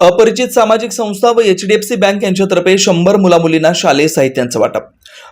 अपरिचित सामाजिक संस्था व H D F C bank यांच्यातर्फे शंभर मुलामुलींना शालेय साहित्यांचं वाटप.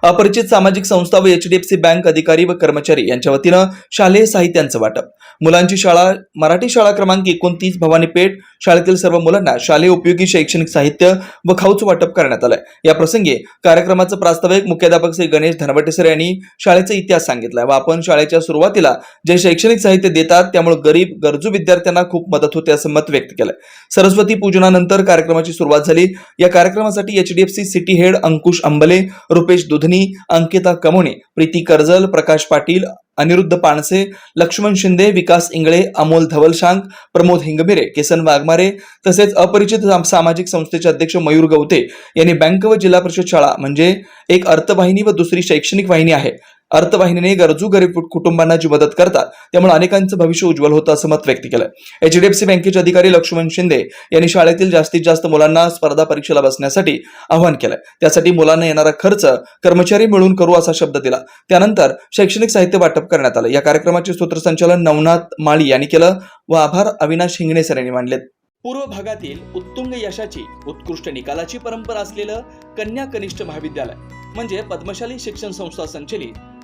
अपरिचित सामाजिक संस्था व H D F C bank अधिकारी व कर्मचारी यांच्या वतीनं शालेय साहित्यांचं वाटप. मुलांची शाळा मराठी शाळा क्रमांक एकोणतीस भवानी पेठ शाळेतील सर्व मुलांना शालेय उपयोगी शैक्षणिक साहित्य व खाऊचं वाटप करण्यात आलंय. या प्रसंगी कार्यक्रमाचं प्रास्ताविक मुख्याध्यापक श्री गणेश धनवटेसर यांनी शाळेचा इतिहास सांगितलाय व आपण शाळेच्या सुरुवातीला जे शैक्षणिक साहित्य देतात त्यामुळे गरीब गरजू विद्यार्थ्यांना खूप मदत होते असं मत व्यक्त केलंय. सरस्वती पूजनानंतर कार्यक्रमाची सुरुवात झाली. या कार्यक्रमासाठी HDFC city head Ankush Ambale Rupesh Dudhani Ankita Kamone Preeti Karjal Prakash Patil Aniruddha Panse Laxman Shinde Vikas Ingle Amol Dhavalshank Pramod Hingmire Kesan Waghmare तसेच अपरिचित सामाजिक संस्थेचे अध्यक्ष मयूर गवते यांनी बँक व जिल्हा परिषद शाळा म्हणजे एक अर्थवाहिनी व दुसरी शैक्षणिक वाहिनी आहे. अर्थवाहिनीने गरजू गरीब कुटुंबांना जी मदत करतात त्यामुळे अनेकांचं भविष्य उज्ज्वल होतं असं मत व्यक्त केलं एचडीएफसी बँकेचे अधिकारी लक्ष्मण शिंदे यांनी शाळेतील जास्तीत जास्त मुलांना स्पर्धा परीक्षेला बसण्यासाठी आवाहन केलं त्यासाठी मुलांना येणारा खर्च कर्मचारी मिळून करू असा शब्द दिला. त्यानंतर शैक्षणिक साहित्य वाटप करण्यात आलं. या कार्यक्रमाचे सूत्रसंचालन नवनाथ माळी यांनी केलं. व आभार अविनाश हिंगणे सर यांनी मानलेत पूर्व भागातील उत्तुंग यशाची उत्कृष्ट निकालाची परंपरा असलेलं कन्या कनिष्ठ महाविद्यालय म्हणजे पद्मशाली शिक्षण संस्था संचलित